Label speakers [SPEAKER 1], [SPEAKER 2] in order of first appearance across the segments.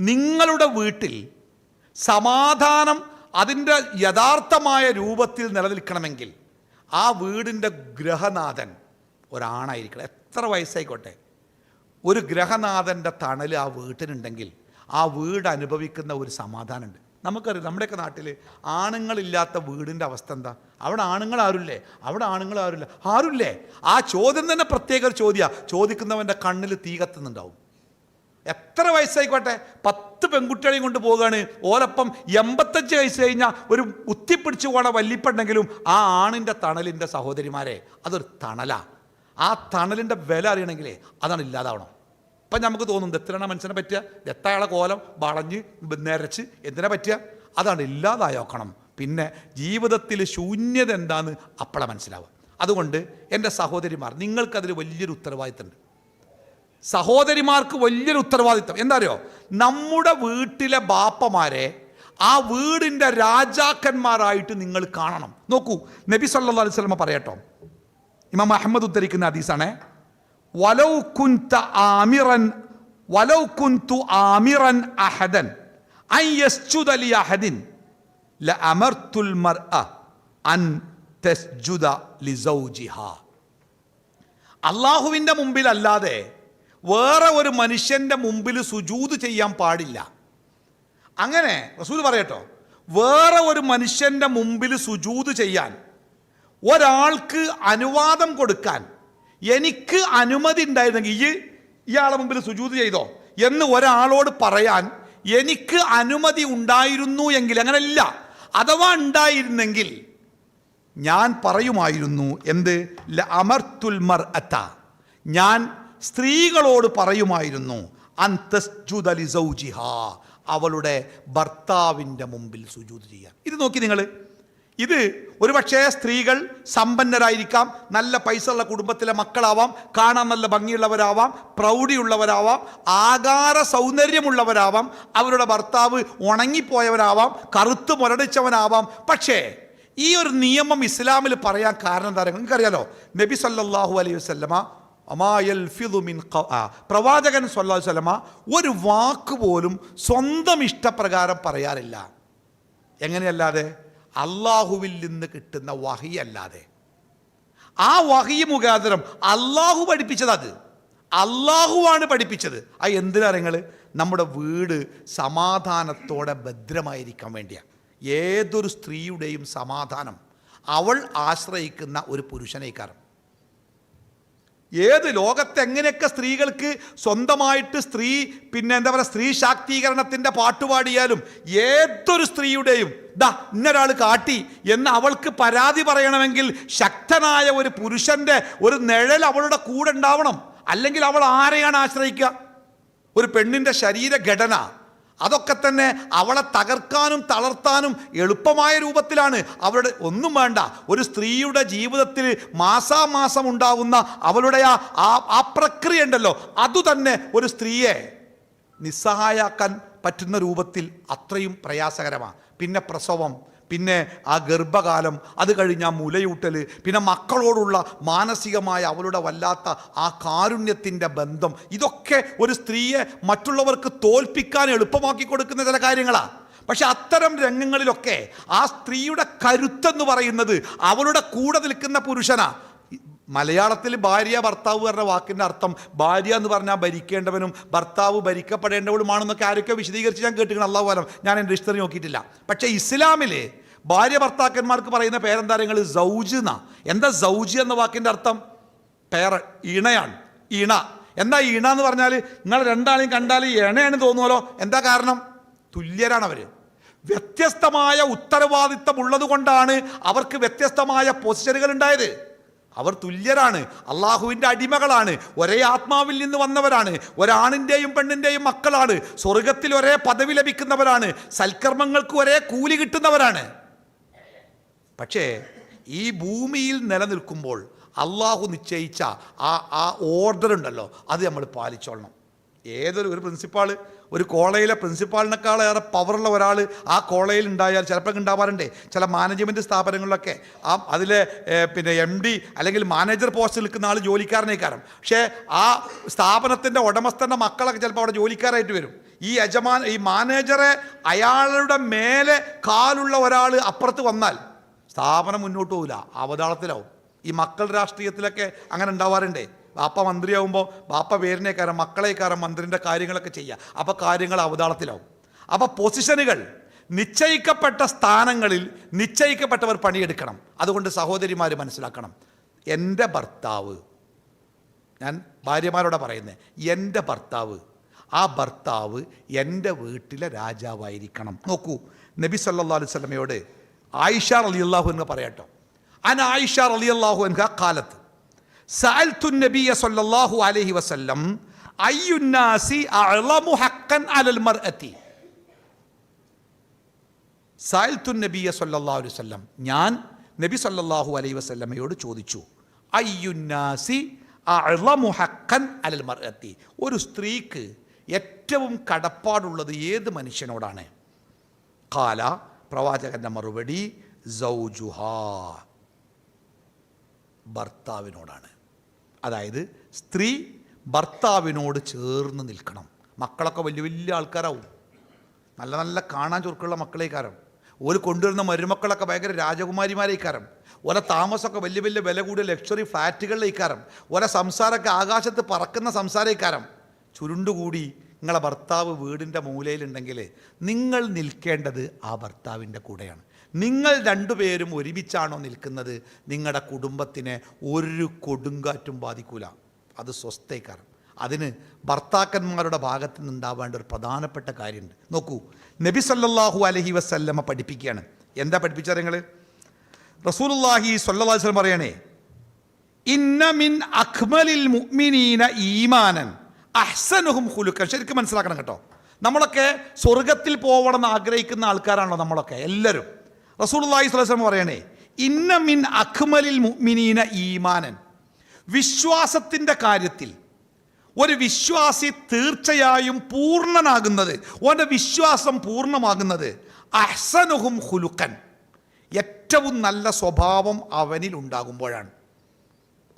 [SPEAKER 1] നിങ്ങളുടെ വീട്ടിൽ സമാധാനം അതിന്റെ യഥാർത്ഥമായ രൂപത്തിൽ നിലനിൽക്കണമെങ്കിൽ ആ വീടിന്റെ ഗ്രഹനാഥൻ ഒരാണായിരിക്കണം. എത്ര വയസ്സായിക്കോട്ടെ? ഒരു ഗ്രഹനാഥന്റെ തണൽ ആ വീട്ടിനുണ്ടെങ്കിൽ ആ വീട് അനുഭവിക്കുന്ന ഒരു സമാധാനമുണ്ട്. നമുക്കറിയാം നമ്മുടെയൊക്കെ നാട്ടിൽ ആണുങ്ങളില്ലാത്ത വീടിന്റെ അവസ്ഥ എന്താ? അവിടെ ആണുങ്ങൾ ആരുല്ലേ അവിടെ ആണുങ്ങൾ ആരുമില്ല ആരുല്ലേ? ആ ചോദ്യം തന്നെ പ്രത്യേക ചോദ്യമാണ്. ചോദിക്കുന്നവന്റെ കണ്ണിൽ തീ കത്തുന്നുണ്ടാവും. എത്ര വയസ്സായിക്കോട്ടെ? പത്ത് പെൺകുട്ടികളെയും കൊണ്ട് പോവുകയാണ്. ഓലപ്പം എൺപത്തഞ്ച് വയസ്സ് കഴിഞ്ഞാൽ ഒരു ഉത്തിപ്പിടിച്ചു പോണ വല്ലിപ്പുണ്ടെങ്കിലും ആ ആണിന്റെ തണലിന്റെ സഹോദരിമാരെ അതൊരു തണലാണ് ആ തണലിന്റെ വില അറിയണമെങ്കിലേ അതാണ് ഇല്ലാതാവണം. ഇപ്പം നമുക്ക് തോന്നും എത്രയാണ് മനുഷ്യനെ പറ്റുക എത്തയാളെ കോലം വളഞ്ഞ് നിരച്ച് എന്തിനാ പറ്റുക അതാണ് ഇല്ലാതായോക്കണം. പിന്നെ ജീവിതത്തിൽ ശൂന്യത എന്താന്ന് അപ്പോഴാണ് മനസ്സിലാവുക. അതുകൊണ്ട് എന്റെ സഹോദരിമാർ നിങ്ങൾക്കതിൽ വലിയൊരു ഉത്തരവാദിത്തമുണ്ട്. സഹോദരിമാർക്ക് വലിയൊരു ഉത്തരവാദിത്തം. എന്താ അറിയോ നമ്മുടെ വീട്ടിലെ ബാപ്പമാരെ ആ വീടിന്റെ രാജാക്കന്മാരായിട്ട് നിങ്ങൾ കാണണം. നോക്കൂ നബി സല്ലാ അലൈഹി സ്വലമ പറയട്ടോ. ഇമാം അഹമ്മദ് ഉദ്ധരിക്കുന്ന ഹദീസാണ്. വലൗ കുന്ത ആമിറൻ വലൗ കുന്തു ആമിറൻ അഹദൻ അൻ യസ്ജുദ ലി അഹദിൻ ലഅമർതുൽ മർ അൻ തസ്ജുദ ലിസൗജിഹാ അള്ളാഹുവിന്റെ മുമ്പിലല്ലാതെ വേറെ ഒരു മനുഷ്യന്റെ മുമ്പിൽ സുജൂത് ചെയ്യാൻ പാടില്ല. അങ്ങനെ റസൂൽ പറയട്ടോ വേറെ ഒരു മനുഷ്യന്റെ മുമ്പിൽ സുജൂത് ചെയ്യാൻ ഒരാൾക്ക് അനുവാദം കൊടുക്കാൻ എനിക്ക് അനുമതി ഉണ്ടായിരുന്നെങ്കിൽ ഈ ഇയാളെ മുമ്പിൽ സുജൂത് ചെയ്തോ എന്ന് ഒരാളോട് പറയാൻ എനിക്ക് അനുമതി ഉണ്ടായിരുന്നു എങ്കിൽ അങ്ങനെയല്ല അഥവാ ഉണ്ടായിരുന്നെങ്കിൽ ഞാൻ പറയുമായിരുന്നു എന്ത്? അമർത്തുൽമർ അമർത്തുൽ മർ അത്ത ഞാൻ സ്ത്രീകളോട് പറയുമായിരുന്നു അന്തസ്ജുദലി അവളുടെ ഭർത്താവിന്റെ മുമ്പിൽ സുജൂത് ചെയ്യാൻ. ഇത് നോക്കി നിങ്ങൾ ഇത് ഒരുപക്ഷേ സ്ത്രീകൾ സമ്പന്നരായിരിക്കാം നല്ല പൈസ ഉള്ള കുടുംബത്തിലെ മക്കളാവാം കാണാൻ നല്ല ഭംഗിയുള്ളവരാവാം പ്രൗഢിയുള്ളവരാവാം ആകാര സൗന്ദര്യമുള്ളവരാവാം അവരുടെ ഭർത്താവ് ഉണങ്ങിപ്പോയവരാവാം കറുത്ത് മുരടിച്ചവനാവാം. പക്ഷേ ഈ ഒരു നിയമം ഇസ്ലാമിൽ പറയാൻ കാരണം എന്താ നിങ്ങൾക്കറിയാലോ? നബി സല്ലാഹു അലൈഹി വസല്ലമ അമായൽ മിൻ ഖ- പ്രവാചകൻ സ്വല്ലാ വസല്ലമ ഒരു വാക്ക് പോലും സ്വന്തം ഇഷ്ടപ്രകാരം പറയാറില്ല. എങ്ങനെയല്ലാതെ? അള്ളാഹുവിൽ നിന്ന് കിട്ടുന്ന വഹി അല്ലാതെ. ആ വഹി മുഖാന്തരം അള്ളാഹു പഠിപ്പിച്ചത് അത്. അള്ളാഹുവാണ് പഠിപ്പിച്ചത്. ആ എന്തിനാ നിങ്ങൾ നമ്മുടെ വീട് സമാധാനത്തോടെ ഭദ്രമായിരിക്കാൻ വേണ്ടിയാണ് ഏതൊരു സ്ത്രീയുടെയും സമാധാനം അവൾ ആശ്രയിക്കുന്ന ഒരു പുരുഷനേക്കാരം ഏത് ലോകത്തെങ്ങനെയൊക്കെ സ്ത്രീകൾക്ക് സ്വന്തമായിട്ട് സ്ത്രീ പിന്നെ എന്താ പറയുക സ്ത്രീ ശാക്തീകരണത്തിന്റെ പാട്ടുപാടിയാലും ഏതൊരു സ്ത്രീയുടെയും ദാ ഇന്നൊരാൾ കാട്ടി എന്ന് അവൾക്ക് പരാതി പറയണമെങ്കിൽ ശക്തനായ ഒരു പുരുഷന്റെ ഒരു നിഴൽ അവളുടെ കൂടെ ഉണ്ടാവണം. അല്ലെങ്കിൽ അവൾ ആരെയാണ് ആശ്രയിക്കുക? ഒരു പെണ്ണിന്റെ ശരീരഘടന. അതൊക്കെ തന്നെ അവളെ തകർക്കാനും തളർത്താനും എളുപ്പമായ രൂപത്തിലാണ്. അവരുടെ ഒന്നും വേണ്ട. ഒരു സ്ത്രീയുടെ ജീവിതത്തിൽ മാസാമാസം ഉണ്ടാവുന്ന അവളുടെ ആ ആ- പ്രക്രിയ ഉണ്ടല്ലോ. അതുതന്നെ ഒരു സ്ത്രീയെ നിസ്സഹായാക്കാൻ പറ്റുന്ന രൂപത്തിൽ അത്രയും പ്രയാസകരമാണ് പിന്നെ പ്രസവം. പിന്നെ ആ ഗർഭകാലം അത് കഴിഞ്ഞ് ആ മുലയൂട്ടൽ പിന്നെ മക്കളോടുള്ള മാനസികമായ അവളുടെ വല്ലാത്ത ആ കാരുണ്യത്തിന്റെ ബന്ധം ഇതൊക്കെ ഒരു സ്ത്രീയെ മറ്റുള്ളവർക്ക് തോൽപ്പിക്കാൻ എളുപ്പമാക്കി കൊടുക്കുന്ന ചില കാര്യങ്ങളാണ് പക്ഷെ അത്തരം രംഗങ്ങളിലൊക്കെ ആ സ്ത്രീയുടെ കരുത്തെന്ന് പറയുന്നത് അവളുടെ കൂടെ നിൽക്കുന്ന പുരുഷനാ. മലയാളത്തിൽ ഭാര്യ ഭർത്താവ് പറഞ്ഞ വാക്കിന്റെ അർത്ഥം ഭാര്യ എന്ന് പറഞ്ഞാൽ ഭരിക്കേണ്ടവനും ഭർത്താവ് ഭരിക്കപ്പെടേണ്ടവളുമാണെന്നൊക്കെ ആരൊക്കെ വിശദീകരിച്ച് ഞാൻ കേട്ടിരിക്കണം അള്ളാഹു പോലും ഞാൻ എന്റെ ഹിസ്റ്ററി നോക്കിയിട്ടില്ല. പക്ഷേ ഇസ്ലാമിൽ ഭാര്യ ഭർത്താക്കന്മാർക്ക് പറയുന്ന പേരെന്താ നിങ്ങൾ സൗജ് എന്നാ. എന്താ സൗജ് എന്ന വാക്കിന്റെ അർത്ഥം? പേര ഇണയാണ്. ഇണ. എന്താ ഇണ എന്ന് പറഞ്ഞാൽ നിങ്ങൾ രണ്ടാളെയും കണ്ടാൽ ഇണയാണ് തോന്നുമല്ലോ. എന്താ കാരണം? തുല്യരാണ് അവർ വ്യത്യസ്തമായ ഉത്തരവാദിത്തം ഉള്ളത് കൊണ്ടാണ് അവർക്ക് വ്യത്യസ്തമായ പൊസിഷനുകൾ ഉണ്ടായത്. അവർ തുല്യരാണ്. അള്ളാഹുവിന്റെ അടിമകളാണ്. ഒരേ ആത്മാവിൽ നിന്ന് വന്നവരാണ്. ഒരാണിന്റെയും പെണ്ണിന്റെയും മക്കളാണ്. സ്വർഗത്തിൽ ഒരേ പദവി ലഭിക്കുന്നവരാണ്. സൽക്കർമ്മങ്ങൾക്ക് ഒരേ കൂലി കിട്ടുന്നവരാണ്. പക്ഷേ ഈ ഭൂമിയിൽ നിലനിൽക്കുമ്പോൾ അള്ളാഹു നിശ്ചയിച്ച ആ ആ ഓർഡർ ഉണ്ടല്ലോ. അത് നമ്മൾ പാലിച്ചോളണം. ഏതൊരു ഒരു പ്രിൻസിപ്പാൾ ഒരു കോളേജിലെ പ്രിൻസിപ്പാളിനേക്കാളേറെ പവറുള്ള ഒരാൾ ആ കോളേജിൽ ഉണ്ടായാൽ ചിലപ്പോൾ ഉണ്ടാവാറുണ്ട്. ചില മാനേജ്മെന്റ് സ്ഥാപനങ്ങളിലൊക്കെ. ആ അതിലെ പിന്നെ എം ഡി അല്ലെങ്കിൽ മാനേജർ പോസ്റ്റിൽ നിൽക്കുന്ന ആൾ ജോലിക്കാരനേക്കാരം പക്ഷേ ആ സ്ഥാപനത്തിന്റെ ഉടമസ്ഥന്റെ മക്കളൊക്കെ ചിലപ്പോൾ അവിടെ ജോലിക്കാരായിട്ട് വരും. ഈ യജമാൻ ഈ മാനേജറെ അയാളുടെ മേലെ കാലുള്ള ഒരാൾ അപ്പുറത്ത് വന്നാൽ സ്ഥാപനം മുന്നോട്ട് പോകില്ല അവതാളത്തിലാവും. ഈ മക്കൾ രാഷ്ട്രീയത്തിലൊക്കെ അങ്ങനെ ഉണ്ടാവാറുണ്ടേ. ബാപ്പ മന്ത്രിയാവുമ്പോൾ ബാപ്പ പേരിനേക്കാരം മക്കളേക്കാരം മന്ത്രിന്റെ കാര്യങ്ങളൊക്കെ ചെയ്യുക അപ്പോൾ കാര്യങ്ങൾ അവതാളത്തിലാവും. അപ്പോൾ പൊസിഷനുകൾ. നിശ്ചയിക്കപ്പെട്ട സ്ഥാനങ്ങളിൽ നിശ്ചയിക്കപ്പെട്ടവർ പണിയെടുക്കണം. അതുകൊണ്ട് സഹോദരിമാർ മനസ്സിലാക്കണം. എന്റെ ഭർത്താവ് ഞാൻ ഭാര്യമാരോടെ പറയുന്നത് എന്റെ ഭർത്താവ് ആ ഭർത്താവ് എന്റെ വീട്ടിലെ രാജാവായിരിക്കണം. നോക്കൂ നബി സല്ലാ അലൈഹി സ്വലമയോട് ആയിഷ അലി അള്ളാഹു എന്ന് പറയട്ടോ. അൻ ആയിഷ അലി അള്ളാഹു എൻക കാലത്ത് സഅൽതു നബിയ സല്ലല്ലാഹു അലൈഹി വസല്ലം അയ്യുന്നാസി അഅ്ലമു ഹഖൻ അലൽ മർഅതി സഅൽതു നബിയ സല്ലല്ലാഹു അലൈഹി വസല്ലം ഞാൻ നബി സല്ലല്ലാഹു അലൈഹി വസല്ലമയോട് ചോദിച്ചു അയ്യുന്നാസി അഅ്ലമു ഹഖൻ അലൽ മർഅതി ഒരു സ്ത്രീക്ക് ഏറ്റവും കടപ്പാടുള്ളത് ഏത് മനുഷ്യനോടാണ്? കാല പ്രവാചകന്റെ മറുപടി സൗജുഹാ ഭർത്താവിനോടാണ്. അതായത് സ്ത്രീ ഭർത്താവിനോട് ചേർന്ന് നിൽക്കണം. മക്കളൊക്കെ വലിയ വലിയ ആൾക്കാരാവും. നല്ല നല്ല കാണാൻ ചുരുക്കുള്ള മക്കളേക്കാരം. ഓര് കൊണ്ടുവരുന്ന മരുമക്കളൊക്കെ ഭയങ്കര രാജകുമാരിമാരേക്കാരം. ഓരോ താമസമൊക്കെ വലിയ വലിയ വില കൂടിയ ലക്ഷറി ഫ്ലാറ്റുകളിലേക്കാരം. ഓരോ സംസാരമൊക്കെ ആകാശത്ത് പറക്കുന്ന സംസാരേക്കാരം. ചുരുണ്ടുകൂടി നിങ്ങളെ ഭർത്താവ് വീടിന്റെ മൂലയിലുണ്ടെങ്കിൽ നിങ്ങൾ നിൽക്കേണ്ടത് ആ ഭർത്താവിന്റെ കൂടെയാണ്. നിങ്ങൾ രണ്ടുപേരും ഒരുമിച്ചാണോ നിൽക്കുന്നത്? നിങ്ങളുടെ കുടുംബത്തിനെ ഒരു കൊടുങ്കാറ്റും ബാധിക്കൂല. അത് സ്വസ്ഥേക്കാർ അതിന് ഭർത്താക്കന്മാരുടെ ഭാഗത്ത് നിന്നുണ്ടാവേണ്ട ഒരു പ്രധാനപ്പെട്ട കാര്യമുണ്ട് നോക്കൂ നബി സല്ലാഹു അലഹി വസല്ലമ പഠിപ്പിക്കുകയാണ് എന്താ പഠിപ്പിച്ചത് നിങ്ങൾ റസൂലുള്ളാഹി സ്വല്ലല്ലാഹു അലൈഹി വസല്ലം പറയണേ ഇന്ന മിൻ അഖ്മലിൽ മുഅ്മിനീന ഈമാനൻ അഹ്സനുഹും ഹുലുക്കൻ ശരിക്കും മനസ്സിലാക്കണം കേട്ടോ. നമ്മളൊക്കെ സ്വർഗത്തിൽ പോകണം എന്ന് ആഗ്രഹിക്കുന്ന ആൾക്കാരാണല്ലോ നമ്മളൊക്കെ? എല്ലാവരും റസൂലുള്ളാഹി സ്വലം പറയണേ ഇന്ന മിൻ അഖ്മലിൽ മുഅ്മിനീന ഈമാനൻ. വിശ്വാസത്തിന്റെ കാര്യത്തിൽ ഒരു വിശ്വാസി തീർച്ചയായും പൂർണനാകുന്നത് ഓന്റെ വിശ്വാസം പൂർണമാകുന്നത് അഹ്സനുഹും ഹുലുക്കൻ ഏറ്റവും നല്ല സ്വഭാവം അവനിൽ ഉണ്ടാകുമ്പോഴാണ്.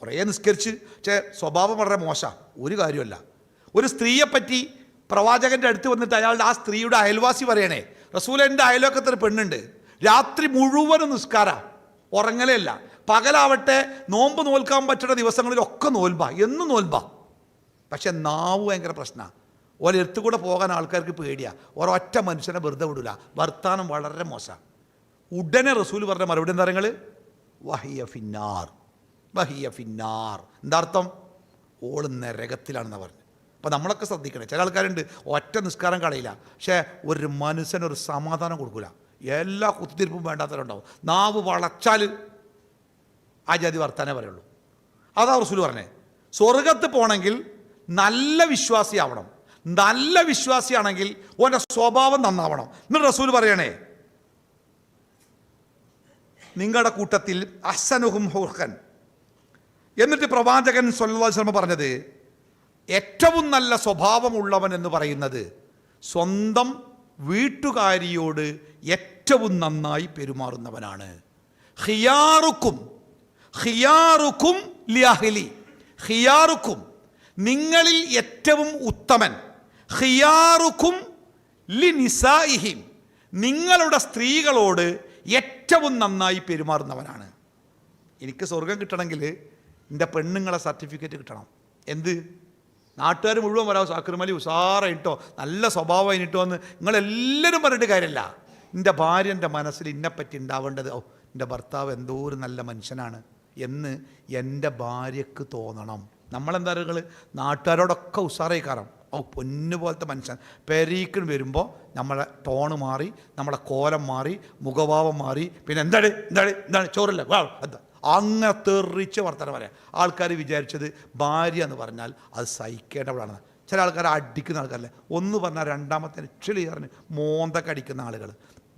[SPEAKER 1] കുറേ നിസ്കരിച്ച് പക്ഷേ സ്വഭാവം വളരെ മോശം ഒരു കാര്യമല്ല ഒരു സ്ത്രീയെ പറ്റി പ്രവാചകന്റെ അടുത്ത് വന്നിട്ട് അയാളുടെ ആ സ്ത്രീയുടെ അയൽവാസി പറയണേ റസൂൽ എന്റെ അയൽവക്കത്തൊരു പെണ്ണുണ്ട്. രാത്രി മുഴുവനും നിസ്കാര. ഉറങ്ങലല്ല. പകലാവട്ടെ നോമ്പ് നോൽക്കാൻ പറ്റുന്ന ദിവസങ്ങളിലൊക്കെ നോൽബ. എന്നും നോൽബ. പക്ഷെ നാവ് ഭയങ്കര പ്രശ്നമാണ് ഒരെടുത്തു കൂടെ പോകാൻ ആൾക്കാർക്ക് പേടിയാണ് ഒരൊറ്റ മനുഷ്യനെ വെറുതെ വിടില്ല വർത്താനം വളരെ മോശമാണ് ഉടനെ റസൂൽ പറഞ്ഞ മറുപടി എന്താ നിങ്ങൾ വഹിയ ഫിന്നാർ. വഹിയ ഫിന്നാർ. എന്താ അർത്ഥം? ഓൾ നരകത്തിലാണെന്ന് പറഞ്ഞു. അപ്പോൾ നമ്മളൊക്കെ ശ്രദ്ധിക്കണേ. ചില ആൾക്കാരുണ്ട് ഒറ്റ നിസ്കാരം കളയില്ല. പക്ഷേ ഒരു മനുഷ്യനൊരു സമാധാനം കൊടുക്കില്ല എല്ലാ കുത്തിരിപ്പും വേണ്ടാത്തവരുണ്ടാവും. നാവ് വളച്ചാൽ ആ ജാതി വർത്താനേ പറയുള്ളൂ. അതാ റസൂൽ പറഞ്ഞേ. സ്വർഗത്ത് പോണെങ്കിൽ നല്ല വിശ്വാസിയാവണം. നല്ല വിശ്വാസിയാണെങ്കിൽ ഓന്റെ സ്വഭാവം നന്നാവണം. എന്നിട്ട് റസൂൽ പറയണേ നിങ്ങളുടെ കൂട്ടത്തിൽ അസനുഹും ഹുർഖൻ. എന്നിട്ട് പ്രവാചകൻ സ്വല്ലാസ്ലമ പറഞ്ഞത് ഏറ്റവും നല്ല സ്വഭാവമുള്ളവൻ എന്ന് പറയുന്നത് സ്വന്തം വീട്ടുകാരിയോട് ഏറ്റവും നന്നായി പെരുമാറുന്നവനാണ്. ഹിയാറുക്കും ഹിയാറുക്കും ലിയാഹിലി ഹിയാറുക്കും നിങ്ങളിൽ ഏറ്റവും ഉത്തമൻ. ഹിയാറുക്കും ലി നിസായിഹിം നിങ്ങളുടെ സ്ത്രീകളോട് ഏറ്റവും നന്നായി പെരുമാറുന്നവനാണ്. എനിക്ക് സ്വർഗം കിട്ടണമെങ്കിൽ എന്റെ പെണ്ണുങ്ങളെ സർട്ടിഫിക്കറ്റ് കിട്ടണം. എന്ത്? നാട്ടുകാർ മുഴുവൻ വരാം. സാക്രമലി ഉഷാറായിട്ടോ നല്ല സ്വഭാവമായിട്ടോ എന്ന് നിങ്ങളെല്ലാവരും പറഞ്ഞിട്ട് കാര്യമല്ല. എന്റെ ഭാര്യ എന്റെ മനസ്സിൽ ഇന്നെപ്പറ്റി ഉണ്ടാവേണ്ടത് ഓ എന്റെ ഭർത്താവ് എന്തോ ഒരു നല്ല മനുഷ്യനാണ് എന്ന് എന്റെ ഭാര്യക്ക് തോന്നണം. നമ്മളെന്താ നാട്ടുകാരോടൊക്കെ ഉഷാറായി കാരണം ഓ പൊന്നു പോലത്തെ മനുഷ്യൻ. പെരീക്കിന് വരുമ്പോൾ നമ്മളെ ടോണ് മാറി നമ്മളെ കോലം മാറി മുഖഭാവം മാറി പിന്നെ എന്താണ്? എന്താണ്? എന്താണ്? ചോറില്ല. വാ, എന്താ? അങ്ങനെ തെറിച്ച് വർത്തനം പറയാം. ആൾക്കാർ വിചാരിച്ചത് ഭാര്യ എന്ന് പറഞ്ഞാൽ അത് സഹിക്കേണ്ടവളാണ്. ചില ആൾക്കാർ അടിക്കുന്ന ആൾക്കാരല്ലേ? ഒന്ന് പറഞ്ഞാൽ രണ്ടാമത്തെ പറഞ്ഞ് മോന്തൊക്കെ അടിക്കുന്ന ആളുകൾ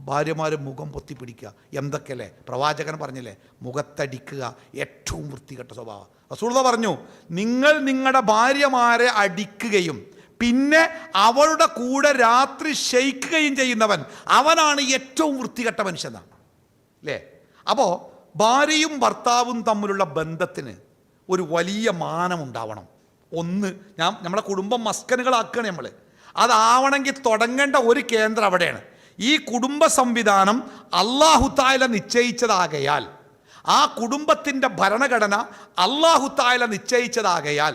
[SPEAKER 1] ഭാര്യമാർ മുഖം പൊത്തിപ്പിടിക്കുക എന്തൊക്കെയല്ലേ? പ്രവാചകൻ പറഞ്ഞില്ലേ മുഖത്തടിക്കുക ഏറ്റവും വൃത്തികെട്ട സ്വഭാവം. റസൂള പറഞ്ഞു നിങ്ങൾ നിങ്ങളുടെ ഭാര്യമാരെ അടിക്കുകയും പിന്നെ അവളുടെ കൂടെ രാത്രി ശയിക്കുകയും ചെയ്യുന്നവൻ അവനാണ് ഏറ്റവും വൃത്തികെട്ട മനുഷ്യനാണ് അല്ലേ അപ്പോൾ ഭാര്യയും ഭർത്താവും തമ്മിലുള്ള ബന്ധത്തിന് ഒരു വലിയ മാനമുണ്ടാവണം ഒന്ന് ഞാൻ നമ്മുടെ കുടുംബം മസ്കനുകളാക്കുകയാണ് നമ്മൾ അതാവണമെങ്കിൽ തുടങ്ങേണ്ട ഒരു കേന്ദ്രം അവിടെയാണ്. ഈ കുടുംബ സംവിധാനം അള്ളാഹുത്തായ നിശ്ചയിച്ചതാകയാൽ ആ കുടുംബത്തിന്റെ ഭരണഘടന അള്ളാഹുത്തായ നിശ്ചയിച്ചതാകയാൽ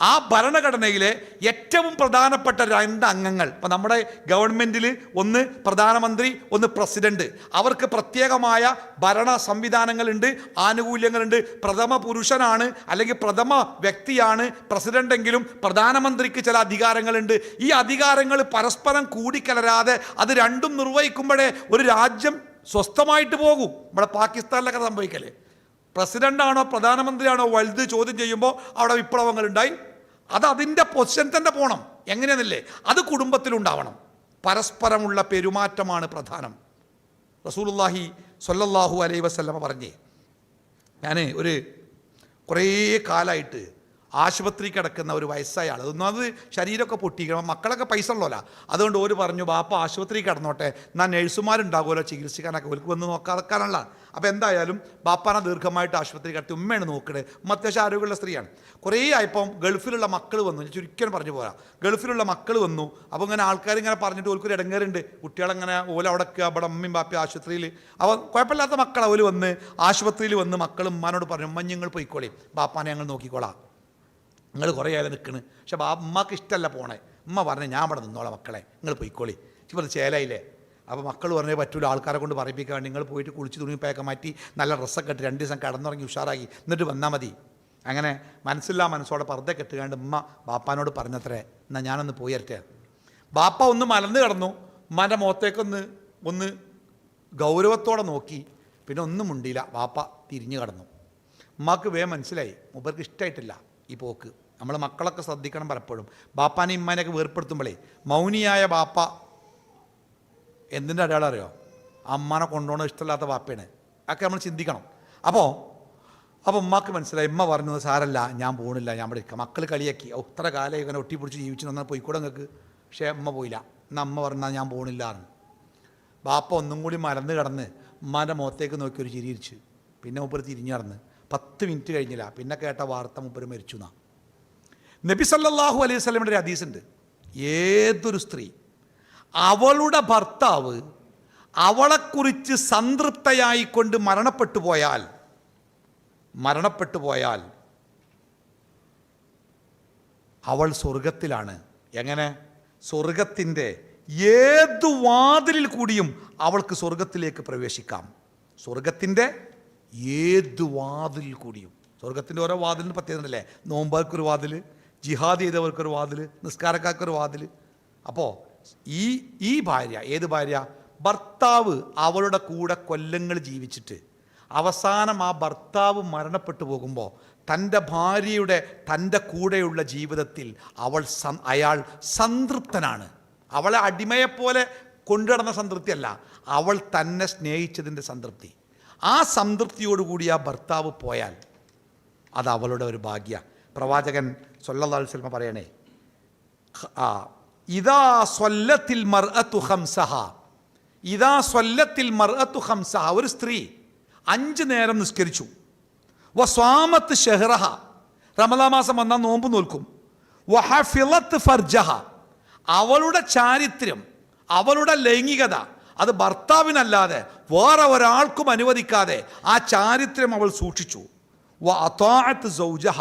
[SPEAKER 1] ആ ഭരണഘടനയിലെ ഏറ്റവും പ്രധാനപ്പെട്ട രണ്ട് അംഗങ്ങൾ. ഇപ്പം നമ്മുടെ ഗവൺമെന്റിൽ ഒന്ന് പ്രധാനമന്ത്രി ഒന്ന് പ്രസിഡന്റ്. അവർക്ക് പ്രത്യേകമായ ഭരണ സംവിധാനങ്ങളുണ്ട് ആനുകൂല്യങ്ങളുണ്ട്. പ്രഥമ പുരുഷനാണ് അല്ലെങ്കിൽ പ്രഥമ വ്യക്തിയാണ് പ്രസിഡന്റെങ്കിലും പ്രധാനമന്ത്രിക്ക് ചില അധികാരങ്ങളുണ്ട്. ഈ അധികാരങ്ങൾ പരസ്പരം കൂടിക്കലരാതെ അത് രണ്ടും നിർവഹിക്കുമ്പോഴേ ഒരു രാജ്യം സ്വസ്ഥമായിട്ട് പോകും. നമ്മുടെ പാകിസ്ഥാനിലൊക്കെ സംഭവിക്കല്ലേ? പ്രസിഡന്റാണോ പ്രധാനമന്ത്രിയാണോ വലുത് ചോദ്യം ചെയ്യുമ്പോൾ അവിടെ വിപ്ലവങ്ങൾ ഉണ്ടായി അത് അതിന്റെ പൊസിഷൻ തന്നെ പോകണം എങ്ങനെയെന്നില്ലേ? അത് കുടുംബത്തിലുണ്ടാവണം പരസ്പരമുള്ള പെരുമാറ്റമാണ് പ്രധാനം. റസൂലുള്ളാഹി സ്വല്ലല്ലാഹു അലൈഹി വസല്ലമ പറഞ്ഞേ. ഞാൻ ഒരു കുറേ കാലമായിട്ട് ആശുപത്രി കിടക്കുന്ന ഒരു വയസ്സായ ആൾ ഒന്നാമത് ശരീരമൊക്കെ പൊട്ടിക്കണം. മക്കളൊക്കെ പൈസ ഉള്ളോല അതുകൊണ്ട് ഓര് പറഞ്ഞു ബാപ്പ ആശുപത്രി കിടന്നോട്ടെ. എന്നാൽ നേഴ്സുമാരുണ്ടാകുമല്ലോ ചികിത്സിക്കാനൊക്കെ. ഓർക്ക് വന്ന് നോക്കാതെക്കാനുള്ള അപ്പോൾ എന്തായാലും ബാപ്പാനെ ദീർഘമായിട്ട് ആശുപത്രി കിടത്തി ഉമ്മയാണ് നോക്കണത്. ഉമ്മ അത്യാവശ്യം ആരോഗ്യമുള്ള സ്ത്രീയാണ്. കുറേ ആയപ്പം ഗൾഫിലുള്ള മക്കൾ വന്നു. ഞാൻ ചുരുക്കം പറഞ്ഞു പോരാ. ഗൾഫിലുള്ള മക്കൾ വന്നു. അപ്പോൾ ഇങ്ങനെ ആൾക്കാർ ഇങ്ങനെ പറഞ്ഞിട്ട് ഓൽക്കൊരു ഇടങ്ങേറുണ്ട്. കുട്ടികളെങ്ങനെ ഓല അവിടെ അവിടെ അമ്മയും ബാപ്പയും ആശുപത്രിയിൽ. അവ കുഴപ്പമില്ലാത്ത മക്കൾ അവർ വന്ന്. ആശുപത്രിയിൽ വന്ന് മക്കളും ഉമ്മാനോട് പറഞ്ഞു ഉമ്മ ഞങ്ങൾ പോയിക്കോളി. ബാപ്പാനെ ഞങ്ങൾ നോക്കിക്കോളാം. നിങ്ങൾ കുറേ ആയാലും നിൽക്കണ്. പക്ഷെ ആ അമ്മയ്ക്ക് ഇഷ്ടമല്ല പോണേ. അമ്മ പറഞ്ഞു ഞാൻ അവിടെ നിന്നോളാം മക്കളെ നിങ്ങൾ പോയിക്കോളി. ഇപ്പോൾ ചേലയില്ലേ? അപ്പോൾ മക്കൾ പറഞ്ഞേ പറ്റൂല ആൾക്കാരെ കൊണ്ട് പറയിപ്പിക്കാൻ നിങ്ങൾ പോയിട്ട് കുളിച്ച് തുണിപ്പയൊക്കെ മാറ്റി നല്ല ഡ്രസ്സൊക്കെ ഇട്ട് രണ്ട് ദിവസം കിടന്നുറങ്ങി ഉഷാറാക്കി എന്നിട്ട് വന്നാൽ മതി. അങ്ങനെ മനസ്സില്ലാ മനസ്സോടെ പർദ്ദ കെട്ടുകാണ്ട് ഉമ്മ ബാപ്പാനോട് പറഞ്ഞത്രേ എന്നാൽ ഞാനൊന്ന് പോയി വരട്ടെ ബാപ്പ ഒന്ന് മലന്ന് കിടന്നു. ഉമ്മാന്റെ മുഖത്തേക്കൊന്ന് ഒന്ന് ഗൗരവത്തോടെ നോക്കി. പിന്നെ ഒന്നും മുണ്ടിയില്ല. ബാപ്പ തിരിഞ്ഞു കിടന്നു. ഉമ്മാക്ക് വേ മനസ്സിലായി. മൂപ്പർക്ക് ഇഷ്ടമായിട്ടില്ല ഈ പോക്ക്. നമ്മൾ മക്കളൊക്കെ ശ്രദ്ധിക്കണം പലപ്പോഴും. ബാപ്പാനെ ഇമ്മാനെയൊക്കെ വേർപ്പെടുത്തുമ്പോഴേ മൗനിയായ ബാപ്പ എന്തിന്റെ അടയാളം അറിയോ? അമ്മാനെ കൊണ്ടുപോകണ ഇഷ്ടമില്ലാത്ത ബാപ്പയാണ്. അതൊക്കെ നമ്മൾ ചിന്തിക്കണം. അപ്പോൾ അപ്പോൾ ഉമ്മാക്ക് മനസ്സിലായി ഉമ്മ പറഞ്ഞത് സാരല്ല ഞാൻ പോകണില്ല ഞാൻ ഇവിടെ ഇരിക്കാം. മക്കൾ കളിയാക്കി. ഒത്ര കാലം ഇങ്ങനെ ഒട്ടിപ്പിടിച്ച് ജീവിച്ചു എന്നാൽ പോയിക്കൂടെ നിങ്ങൾക്ക്? പക്ഷേ അമ്മ പോയില്ല. എന്നാൽ അമ്മ പറഞ്ഞാൽ ഞാൻ പോകണില്ല എന്ന് ബാപ്പ ഒന്നും കൂടി മലന്ന് കിടന്ന് ഉമ്മാന്റെ മുഖത്തേക്ക് നോക്കി ഒരു ചിരിയിരിച്ച് പിന്നെ മുപ്പർ തിരിഞ്ഞു നടന്ന്. പത്ത് മിനിറ്റ് കഴിഞ്ഞില്ല. പിന്നെ കേട്ട വാർത്ത മുപ്പർ മരിച്ചു എന്നാ നബി സല്ലാഹു അലൈഹി സ്വലമിന്റെ ഒരു ഹദീസുണ്ട്. ഏതൊരു സ്ത്രീ അവളുടെ ഭർത്താവ് അവളെക്കുറിച്ച് സംതൃപ്തയായിക്കൊണ്ട് മരണപ്പെട്ടു പോയാൽ മരണപ്പെട്ടു പോയാൽ അവൾ സ്വർഗത്തിലാണ് എങ്ങനെ? സ്വർഗത്തിന്റെ ഏത് വാതിലിൽ കൂടിയും അവൾക്ക് സ്വർഗത്തിലേക്ക് പ്രവേശിക്കാം. സ്വർഗത്തിന്റെ ഏത് വാതിലിൽ കൂടിയും. സ്വർഗത്തിന്റെ ഓരോ വാതിലിന് പ്രത്യേകതല്ലേ നോമ്പാർക്കൊരു വാതിൽ ജിഹാദ് ചെയ്തവർക്കൊരു വാതിൽ നിസ്കാരക്കാർക്കൊരു വാതിൽ അപ്പോൾ ഈ ഈ ഭാര്യ ഏത് ഭാര്യ? ഭർത്താവ് അവളുടെ കൂടെ കൊല്ലങ്ങൾ ജീവിച്ചിട്ട്. അവസാനം ആ ഭർത്താവ് മരണപ്പെട്ടു പോകുമ്പോൾ തന്റെ ഭാര്യയുടെ തന്റെ കൂടെയുള്ള ജീവിതത്തിൽ അവൾ അയാൾ സംതൃപ്തനാണ്. അവളെ അടിമയെപ്പോലെ കൊണ്ടുനടന്ന സംതൃപ്തിയല്ല അവൾ തന്നെ സ്നേഹിച്ചതിന്റെ സംതൃപ്തി. ആ സംതൃപ്തിയോടുകൂടി ആ ഭർത്താവ് പോയാൽ അത് അവളുടെ ഒരു ഭാഗ്യ. പ്രവാചകൻ അലൈഹി വസല്ലം പറയണേ ആ ഇതാ സ്വല്ലത്തിൽ മർഅത്തു ഖംസഹ. ഇതാ സ്വല്ലത്തിൽ മർഅത്തു ഖംസഹ. ഒരു സ്ത്രീ അഞ്ച് നേരം നിസ്കരിച്ചു. വ സ്വാമത്ത് ഷെഹ്റഹ. റമദാ മാസം വന്നാൽ നോമ്പ് നോൽക്കും. വഹഫിളത്ത് ഫർജഹ. അവളുടെ ചാരിത്രം അവളുടെ ലൈംഗികത അത് ഭർത്താവിനല്ലാതെ വേറെ ഒരാൾക്കും അനുവദിക്കാതെ ആ ചാരിത്രം അവൾ സൂക്ഷിച്ചു. വ അത്താഅത്ത് സൗജഹ.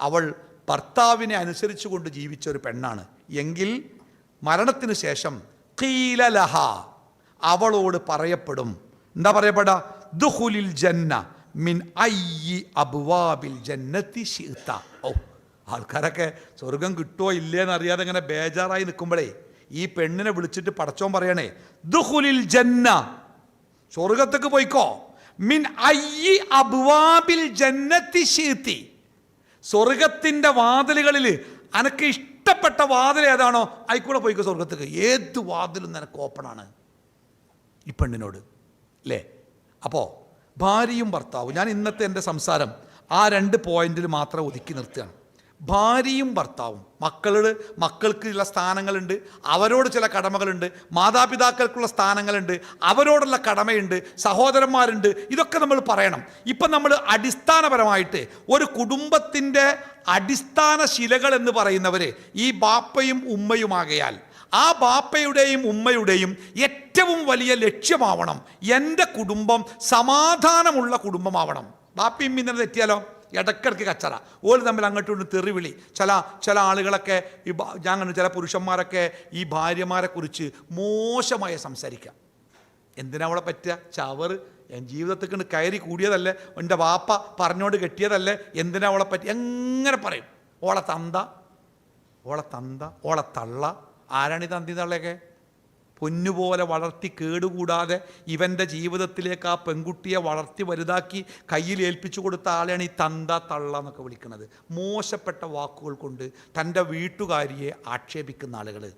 [SPEAKER 1] അവൾ ഭർത്താവിനെ അനുസരിച്ചുകൊണ്ട് ജീവിച്ച ഒരു പെണ്ണാണ്. എങ്കിൽ മരണത്തിന് ശേഷം കീലലഹ അവളോട് പറയപ്പെടും. എന്താ പറയപ്പെടാ? ദുഹുലിൽ ജന്ന മിൻ ഐ അബുവാബിൽ ജന്നത്തി ശീത്ത ഓ ആൾക്കാരൊക്കെ സ്വർഗം കിട്ടുമോ ഇല്ലേന്ന് അറിയാതെ ഇങ്ങനെ ബേജാറായി നിൽക്കുമ്പോഴേ ഈ പെണ്ണിനെ വിളിച്ചിട്ട് പടച്ചോൻ പറയണേ ദുഹുലിൽ ജന്ന സ്വർഗത്തേക്ക് പോയിക്കോ. മിൻ ഐ അബുവാബിൽ ജന്നത്തി ശീത്തി സ്വർഗത്തിന്റെ വാതിലുകളിൽ അനക്ക് ഇഷ്ടപ്പെട്ട വാതിൽ ഏതാണോ ആയിക്കൂടെ പോയിക്കോ സ്വർഗത്തേക്ക് ഏത് വാതിലും നിനക്ക് ഓപ്പണാണ്? ഈ പെണ്ണിനോട്. അല്ലേ അപ്പോൾ ഭാര്യയും ഭർത്താവും ഞാൻ ഇന്നത്തെ എന്റെ സംസാരം ആ രണ്ട് പോയിന്റിൽ മാത്രം ഒതുക്കി നിർത്തുകയാണ്. ഭാര്യയും ഭർത്താവും. മക്കളോട് മക്കൾക്ക് ചില സ്ഥാനങ്ങളുണ്ട്. അവരോട് ചില കടമകളുണ്ട്. മാതാപിതാക്കൾക്കുള്ള സ്ഥാനങ്ങളുണ്ട്. അവരോടുള്ള കടമയുണ്ട്. സഹോദരന്മാരുണ്ട്. ഇതൊക്കെ നമ്മൾ പറയണം. ഇപ്പം നമ്മൾ അടിസ്ഥാനപരമായിട്ട് ഒരു കുടുംബത്തിന്റെ അടിസ്ഥാന ശിലകൾ എന്ന് പറയുന്നവർ ഈ ബാപ്പയും ഉമ്മയുമാകയാൽ ആ ബാപ്പയുടെയും ഉമ്മയുടെയും ഏറ്റവും വലിയ ലക്ഷ്യമാവണം. എന്റെ കുടുംബം സമാധാനമുള്ള കുടുംബമാവണം. ബാപ്പയും ഇന്നലെ തെറ്റിയാലോ? ഇടയ്ക്കിടയ്ക്ക് കച്ചറ. ഓൽ തമ്മിൽ അങ്ങോട്ടും ഇങ്ങോട്ടും തെറിവിളി. ചില ചില ആളുകളൊക്കെ ഈ ഞാൻ കണ്ടു ചില പുരുഷന്മാരൊക്കെ ഈ ഭാര്യമാരെ കുറിച്ച് മോശമായി സംസാരിക്കാം എന്തിനാ അവളെ പറ്റുക? ചവർ എൻ ജീവിതത്തിൽ കണ്ട് കയറി കൂടിയതല്ലേ? എന്റെ വാപ്പ പറഞ്ഞോണ്ട് കെട്ടിയതല്ലേ? എന്തിനാ അവളെ പറ്റി? എങ്ങനെ പറയും? ഓളെ തന്ത. ഓളെ തന്ത. ഓളെ തള്ള. ആരാണ് ഈ തന്തി തള്ളയൊക്കെ? പൊന്നുപോലെ വളർത്തി കേടുകൂടാതെ ഇവന്റെ ജീവിതത്തിലേക്ക് ആ പെൺകുട്ടിയെ വളർത്തി വലുതാക്കി കയ്യിൽ ഏൽപ്പിച്ചു കൊടുത്ത ആളെയാണ് ഈ തന്ത തള്ള എന്നൊക്കെ വിളിക്കുന്നത്. മോശപ്പെട്ട വാക്കുകൾ കൊണ്ട് തന്റെ വീട്ടുകാരിയെ ആക്ഷേപിക്കുന്ന ആളുകൾ.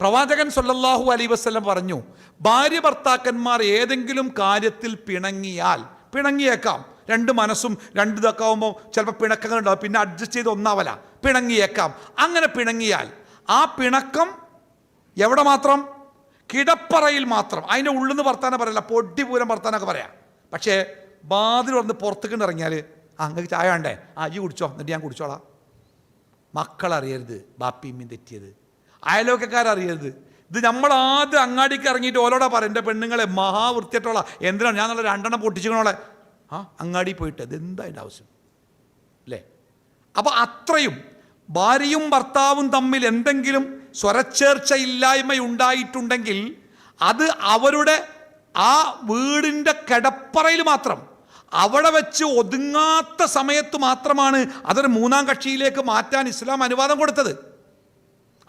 [SPEAKER 1] പ്രവാചകൻ സൊല്ലാഹു അലൈ വസ്ലം പറഞ്ഞു ഭാര്യ ഭർത്താക്കന്മാർ ഏതെങ്കിലും കാര്യത്തിൽ പിണങ്ങിയാൽ പിണങ്ങിയേക്കാം. രണ്ട് മനസ്സും രണ്ട് ഇതൊക്കെ ആകുമ്പോൾ ചിലപ്പോൾ പിണക്കങ്ങളുണ്ടാവും. പിന്നെ അഡ്ജസ്റ്റ് ചെയ്ത് ഒന്നാവല. പിണങ്ങിയേക്കാം. അങ്ങനെ പിണങ്ങിയാൽ ആ പിണക്കം എവിടെ മാത്രം? കിടപ്പറയിൽ മാത്രം. അതിന്റെ ഉള്ളിൽ നിന്ന് വർത്താനം പറയല്ല പൊടിപൂരം വർത്താനൊക്കെ പറയാം. പക്ഷേ ബാതിൽ വന്ന് പുറത്തേക്ക് ഇറങ്ങിയാൽ ആ നിങ്ങൾക്ക് ചായ വേണ്ടേ? ആ കുടിച്ചോ എന്നിട്ട് ഞാൻ കുടിച്ചോളാം. മക്കളറിയരുത് ബാപ്പിയമ്മയും തെറ്റിയത്. അയലോക്കക്കാരറിയരുത് ഇത് നമ്മൾ ആദ്യം അങ്ങാടിക്ക് ഇറങ്ങിയിട്ട് ഓരോടാ പറയും എന്റെ പെണ്ണുങ്ങളെ മഹാവൃത്തിയായിട്ടുള്ള എന്തിനാണ് ഞാൻ നല്ല രണ്ടെണ്ണം പൊട്ടിച്ചിക്കണോളെ ആ അങ്ങാടി പോയിട്ട് ഇത് എന്താ അതിന്റെ ആവശ്യം? അല്ലേ? അപ്പോൾ അത്രയും ഭാര്യയും ഭർത്താവും തമ്മിൽ എന്തെങ്കിലും സ്വരച്ചേർച്ച ഇല്ലായ്മ ഉണ്ടായിട്ടുണ്ടെങ്കിൽ അത് അവരുടെ ആ വീടിന്റെ കിടപ്പറയിൽ മാത്രം അവിടെ വെച്ച് ഒതുങ്ങാത്ത സമയത്ത് മാത്രമാണ് അതൊരു മൂന്നാം കക്ഷിയിലേക്ക് മാറ്റാൻ ഇസ്ലാം അനുവാദം കൊടുത്തത്.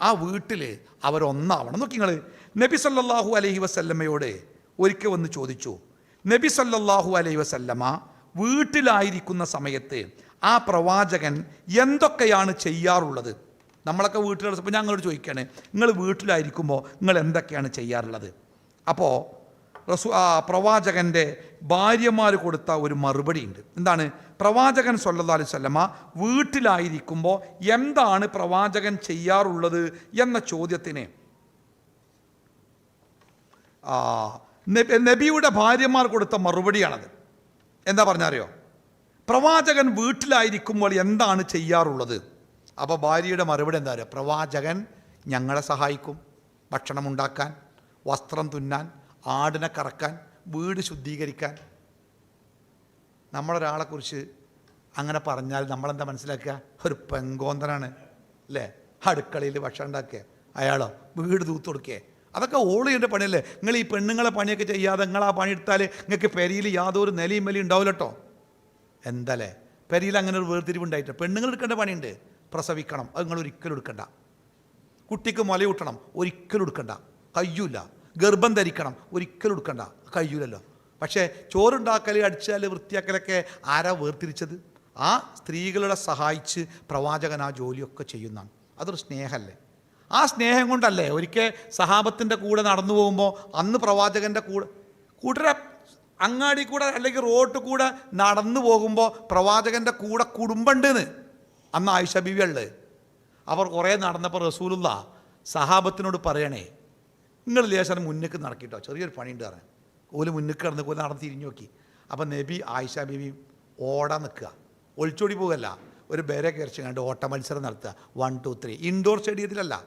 [SPEAKER 1] ആ വീട്ടിൽ അവരൊന്നാവണം. നോക്കി നിങ്ങൾ നബി സല്ലാഹു അലൈഹി വസല്ലമ്മയോട് ഒരിക്കൽ വന്ന് ചോദിച്ചു നബി സല്ലാഹു അലൈഹി വസല്ലമ്മ വീട്ടിലായിരിക്കുന്ന സമയത്ത് ആ പ്രവാചകൻ എന്തൊക്കെയാണ് ചെയ്യാറുള്ളത്? നമ്മളൊക്കെ വീട്ടിൽ ഇപ്പോൾ ഞങ്ങളോട് ചോദിക്കുകയാണ് നിങ്ങൾ വീട്ടിലായിരിക്കുമ്പോൾ നിങ്ങൾ എന്തൊക്കെയാണ് ചെയ്യാറുള്ളത്? അപ്പോൾ റസു ആ പ്രവാചകന്റെ ഭാര്യമാർ കൊടുത്ത ഒരു മറുപടി ഉണ്ട്. എന്താണ്? പ്രവാചകൻ സല്ലല്ലാഹു അലൈഹി വസല്ലമ വീട്ടിലായിരിക്കുമ്പോൾ എന്താണ് പ്രവാചകൻ ചെയ്യാറുള്ളത് എന്ന ചോദ്യത്തിന് നബിയുടെ ഭാര്യമാർ കൊടുത്ത മറുപടിയാണത്. എന്താ പറഞ്ഞറിയോ പ്രവാചകൻ വീട്ടിലായിരിക്കുമ്പോൾ എന്താണ് ചെയ്യാറുള്ളത്? അപ്പോൾ ഭാര്യയുടെ മറുപടി എന്താ പ്രവാചകൻ ഞങ്ങളെ സഹായിക്കും. ഭക്ഷണം ഉണ്ടാക്കാൻ വസ്ത്രം തുന്നാൻ ആടിനെ കറക്കാൻ വീട് ശുദ്ധീകരിക്കാൻ. നമ്മളൊരാളെക്കുറിച്ച് അങ്ങനെ പറഞ്ഞാൽ നമ്മളെന്താ മനസ്സിലാക്കുക? ഒരു പെങ്കോന്തനാണ് അല്ലേ? അടുക്കളയിൽ ഭക്ഷണം ഉണ്ടാക്കുക. അയാളോ? വീട് തൂത്ത് കൊടുക്കുക. അതൊക്കെ ഓളിയുടെ പണിയല്ലേ? നിങ്ങൾ ഈ പെണ്ണുങ്ങളെ പണിയൊക്കെ ചെയ്യാതെ നിങ്ങൾ ആ പണി എടുത്താൽ നിങ്ങൾക്ക് പെരിയിൽ യാതൊരു നിലയും വലിയും ഉണ്ടാവില്ല കേട്ടോ എന്തല്ലേ? പെരിയിൽ അങ്ങനെ ഒരു വേർതിരിവ് ഉണ്ടായിട്ട്? പെണ്ണുങ്ങൾ എടുക്കേണ്ട പണിയുണ്ട്. പ്രസവിക്കണം. അത് നിങ്ങൾ ഒരിക്കലും എടുക്കണ്ട. കുട്ടിക്ക് മുലയൂട്ടണം ഒരിക്കലും എടുക്കണ്ട. കയ്യൂല. ഗർഭം ധരിക്കണം ഒരിക്കലും എടുക്കണ്ട. കയ്യൂലല്ലോ. പക്ഷേ ചോറുണ്ടാക്കൽ അടിച്ചാൽ വൃത്തിയാക്കലൊക്കെ ആരാ വേർതിരിച്ചത്? ആ സ്ത്രീകളെ സഹായിച്ച് പ്രവാചകൻ ആ ജോലിയൊക്കെ ചെയ്യുന്നതാണ്. അതൊരു സ്നേഹമല്ലേ? ആ സ്നേഹം കൊണ്ടല്ലേ ഒരിക്കൽ സഹാബത്തിന്റെ കൂടെ നടന്നു പോകുമ്പോൾ അന്ന് പ്രവാചകന്റെ കൂടെ കൂട്ടരെ അങ്ങാടി കൂടെ അല്ലെങ്കിൽ റോട്ട് കൂടെ നടന്നു പോകുമ്പോൾ പ്രവാചകന്റെ കൂടെ കുടുംബമുണ്ടെന്ന് അന്ന് ആയിഷ ബിവിയുള്ളത് അവർ കുറേ നടന്നപ്പോൾ റസൂലുള്ള സഹാബത്തിനോട് പറയണേ നിങ്ങൾ ലേശം മുന്നിക്ക് നടക്കിട്ടോ ചെറിയൊരു പണിയുണ്ട് പറയാൻ ഓൽ മുന്നിക്ക് കിടന്ന് കോൽ നടന്ന് തിരിഞ്ഞു നോക്കി. അപ്പം നബി ആയിഷ ബീവി ഓടാൻ നിൽക്കുക. ഒളിച്ചോടി പോകല്ല. ഒരു ബേരെ കയറിച്ച് കണ്ട് ഓട്ട മത്സരം നടത്തുക. വൺ ടു ത്രീ ഇൻഡോർ സ്റ്റേഡിയത്തിലല്ല.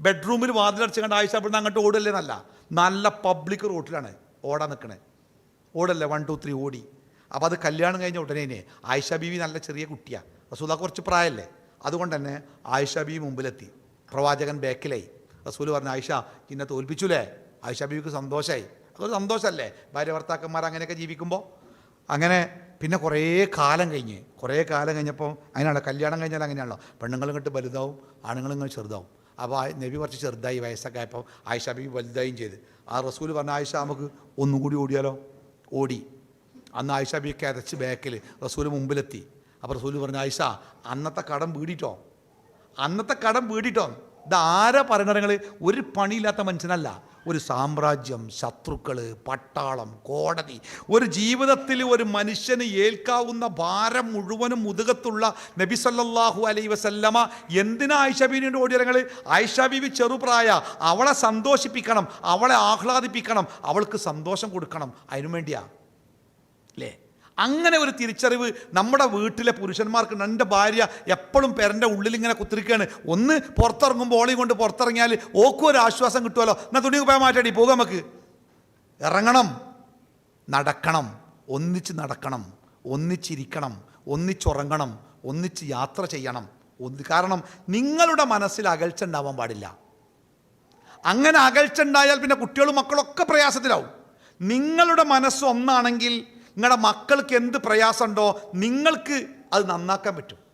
[SPEAKER 1] ബെഡ്റൂമിൽ വാതിലടച്ച് കണ്ട് ആയിഷ അവിടുന്ന് അങ്ങോട്ട് ഓടല്ലേ നല്ല. നല്ല പബ്ലിക് റോട്ടിലാണ് ഓടാൻ നിൽക്കണേ. ഓടല്ലേ? വൺ ടു ത്രീ ഓടി. അപ്പോൾ അത് കല്യാണം കഴിഞ്ഞ ഉടനെ ആയിഷ ബീവി നല്ല ചെറിയ കുട്ടിയാണ് റസൂല കുറച്ച് പ്രായമല്ലേ അതുകൊണ്ട് തന്നെ ആയിഷ ബീവി മുമ്പിലെത്തി. പ്രവാചകൻ ബാക്കിലായി. റസൂൽ പറഞ്ഞു ആയിഷ ഇന്നെ തോൽപ്പിച്ചുല്ലേ ആയിഷ ബീവിക്ക് സന്തോഷമായി അതൊരു സന്തോഷമല്ലേ ഭാര്യ ഭർത്താക്കന്മാർ അങ്ങനെയൊക്കെ ജീവിക്കുമ്പോൾ അങ്ങനെ പിന്നെ കുറേ കാലം കഴിഞ്ഞ് കുറേ കാലം കഴിഞ്ഞപ്പോൾ അതിനാണ് കല്യാണം കഴിഞ്ഞാൽ അങ്ങനെയാണല്ലോ. പെണ്ണുങ്ങളും ഇങ്ങോട്ട് വലുതാവും ആണുങ്ങളും ഇങ്ങനെ ചെറുതാവും. അപ്പോൾ നബി കുറച്ച് ചെറുതായി വയസ്സൊക്കെ ആയപ്പോൾ ആയിഷ ബീവി വലുതായും ചെയ്ത്. ആ റസൂൽ പറഞ്ഞ ആയിഷ നമുക്ക് ഒന്നും കൂടി ഓടിയാലോ? ഓടി. അന്ന് ആയിഷ ബി കരച്ച് ബാക്കിൽ റസൂൽ മുമ്പിലെത്തി. അപ്പോൾ റസൂൽ പറഞ്ഞു ആയിഷ അന്നത്തെ കടം വീടിട്ടോ അന്നത്തെ കടം വീടിട്ടോ ഇതാരാ പറയണങ്ങൾ ഒരു പണിയില്ലാത്ത മനുഷ്യനല്ല. ഒരു സാമ്രാജ്യം ശത്രുക്കൾ പട്ടാളം കോടതി. ഒരു ജീവിതത്തിൽ ഒരു മനുഷ്യന് ഏൽക്കാവുന്ന ഭാരം മുഴുവനും മുതുകത്തുള്ള നബി സല്ലല്ലാഹു അലൈ വസല്ലമ. എന്തിനാ ആയിഷ ബീവിന്റെ ഓടിയറങ്ങൾ ആയിഷ ബീവി ചെറുപ്രായ. അവളെ സന്തോഷിപ്പിക്കണം. അവളെ ആഹ്ലാദിപ്പിക്കണം. അവൾക്ക് സന്തോഷം കൊടുക്കണം. അതിനു വേണ്ടിയാ. അല്ലേ അങ്ങനെ ഒരു തിരിച്ചറിവ് നമ്മുടെ വീട്ടിലെ പുരുഷന്മാർക്ക് എന്റെ ഭാര്യ എപ്പോഴും പെരന്റെ ഉള്ളിൽ ഇങ്ങനെ കുത്തിരിക്കുകയാണ്. ഒന്ന് പുറത്തിറങ്ങുമ്പോൾ ഓളി കൊണ്ട് പുറത്തിറങ്ങിയാൽ ഓക്കും ഒരു ആശ്വാസം കിട്ടുമല്ലോ. എന്നാൽ തുണി പോയാൽ മാറ്റാടി പോകാം നമുക്ക്. ഇറങ്ങണം നടക്കണം ഒന്നിച്ച് നടക്കണം ഒന്നിച്ചിരിക്കണം ഒന്നിച്ചുറങ്ങണം ഒന്നിച്ച് യാത്ര ചെയ്യണം. ഒന്ന് കാരണം നിങ്ങളുടെ മനസ്സിൽ അകൽച്ച ഉണ്ടാവാൻ പാടില്ല. അങ്ങനെ അകൽച്ച ഉണ്ടായാൽ പിന്നെ കുട്ടികളും മക്കളൊക്കെ പ്രയാസത്തിലാവും. നിങ്ങളുടെ മനസ്സ് ഒന്നാണെങ്കിൽ നിങ്ങളുടെ മക്കൾക്ക് എന്ത് പ്രയാസമുണ്ടോ നിങ്ങൾക്ക് അത് നന്നാക്കാൻ പറ്റും.